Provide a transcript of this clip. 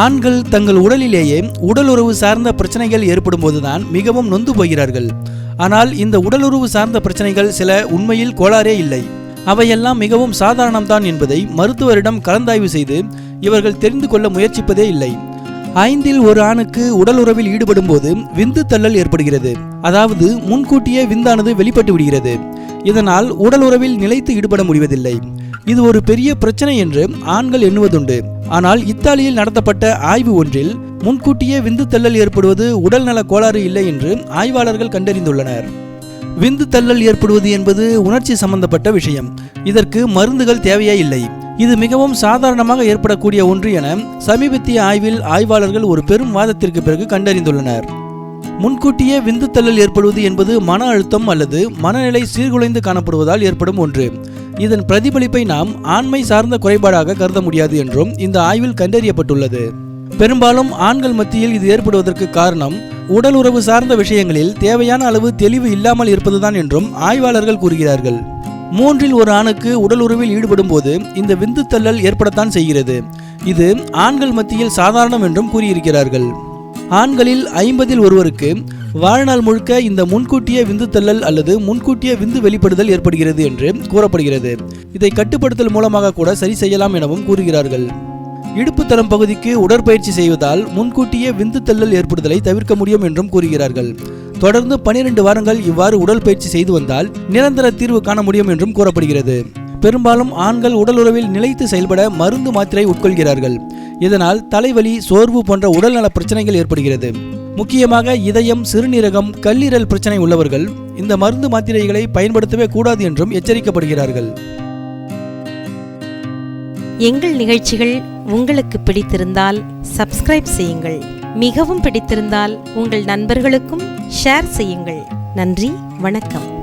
ஆண்கள் தங்கள் உடலிலேயே உடலுறவு சார்ந்த பிரச்சனைகள் ஏற்படும் போதுதான் மிகவும் நொந்து போகிறார்கள். ஆனால் இந்த உடலுறவு சார்ந்த பிரச்சனைகள் சில உண்மையில் கோளாறே இல்லை. அவையெல்லாம் மிகவும் சாதாரணம்தான் என்பதை மருத்துவரிடம் கலந்தாய்வு செய்து இவர்கள் தெரிந்து கொள்ள முயற்சிப்பதே இல்லை. ஐந்தில் ஒரு ஆணுக்கு உடலுறவில் ஈடுபடும் போது விந்து தள்ளல் ஏற்படுகிறது. அதாவது முன்கூட்டியே விந்தானது வெளிப்பட்டு விடுகிறது. இதனால் உடலுறவில் நிலைத்து ஈடுபட முடிவதில்லை. இது ஒரு பெரிய பிரச்சனை என்று ஆண்கள் எண்ணுவதுண்டு. ஆனால் இத்தாலியில் நடத்தப்பட்ட ஆய்வு ஒன்றில் முன்கூட்டியே விந்து தள்ளல் ஏற்படுவது உடல்நல கோளாறு இல்லை என்று ஆய்வாளர்கள் கண்டறிந்துள்ளனர். விந்து தள்ளல் ஏற்படுவது என்பது உணர்ச்சி சம்பந்தப்பட்ட விஷயம். இதற்கு மருந்துகள் தேவையே இல்லை. இது மிகவும் சாதாரணமாக ஏற்படக்கூடிய ஒன்று என சமீபத்திய ஆய்வில் ஆய்வாளர்கள் ஒரு பெரும் வாதத்திற்கு பிறகு கண்டறிந்துள்ளனர். முன்கூட்டியே விந்து தள்ளல் ஏற்படுவது என்பது மன அழுத்தம் அல்லது மனநிலை சீர்குலைந்து காணப்படுவதால் ஏற்படும் ஒன்று. இதன் பிரதிபலிப்பை நாம் ஆண்மை சார்ந்த குறைபாடாக கருத முடியாது என்றும் இந்த ஆய்வில் கண்டறியப்பட்டுள்ளது. பெரும்பாலும் ஆண்கள் மத்தியில் இது ஏற்படுவதற்கு காரணம் உடல் உறவு சார்ந்த விஷயங்களில் தேவையான அளவு தெளிவு இல்லாமல் இருப்பதுதான் என்றும் ஆய்வாளர்கள் கூறுகிறார்கள். மூன்றில் ஒரு ஆணுக்கு உடல் உறவில் ஈடுபடும் போது இந்த விந்து தள்ளல் ஏற்படத்தான் செய்கிறது. இது ஆண்கள் மத்தியில் சாதாரணம் என்றும் கூறியிருக்கிறார்கள். ஆண்களில் ஐம்பதில் ஒருவருக்கு வாழ்நாள் முழுக்க இந்த முன்கூட்டிய விந்து தள்ளல் அல்லது முன்கூட்டிய விந்து வெளிப்படுதல் ஏற்படுகிறது என்று கூறப்படுகிறது. இதை கட்டுப்படுத்தல் மூலமாக கூட சரி செய்யலாம் எனவும் கூறுகிறார்கள். இடுப்பு தரம் பகுதிக்கு உடற்பயிற்சி செய்வதால் முன்கூட்டியே விந்து தள்ளல் ஏற்படுதலை தவிர்க்க முடியும் என்றும் கூறுகிறார்கள். தொடர்ந்து பனிரெண்டு வாரங்கள் இவ்வாறு உடல் பயிற்சி செய்து வந்தால் நிரந்தர தீர்வு காண முடியும் என்றும் கூறப்படுகிறது. பெரும்பாலும் ஆண்கள் உடலுறவில் நிலைத்து செயல்பட மருந்து மாத்திரை உட்கொள்கிறார்கள். இதனால் தலைவலி சோர்வு போன்ற உடல்நல பிரச்சனைகள் ஏற்படுகிறது. முக்கியமாக இதயம் சிறுநீரகம் கல்லீரல் பிரச்சனை உள்ளவர்கள் இந்த மருந்து மாத்திரைகளை பயன்படுத்தவே கூடாது என்றும் எச்சரிக்கப்படுகிறார்கள். எங்கள் நிகழ்ச்சிகள் உங்களுக்கு பிடித்திருந்தால் சப்ஸ்கிரைப் செய்யுங்கள். மிகவும் பிடித்திருந்தால் உங்கள் நண்பர்களுக்கும் ஷேர் செய்யுங்கள். நன்றி வணக்கம்.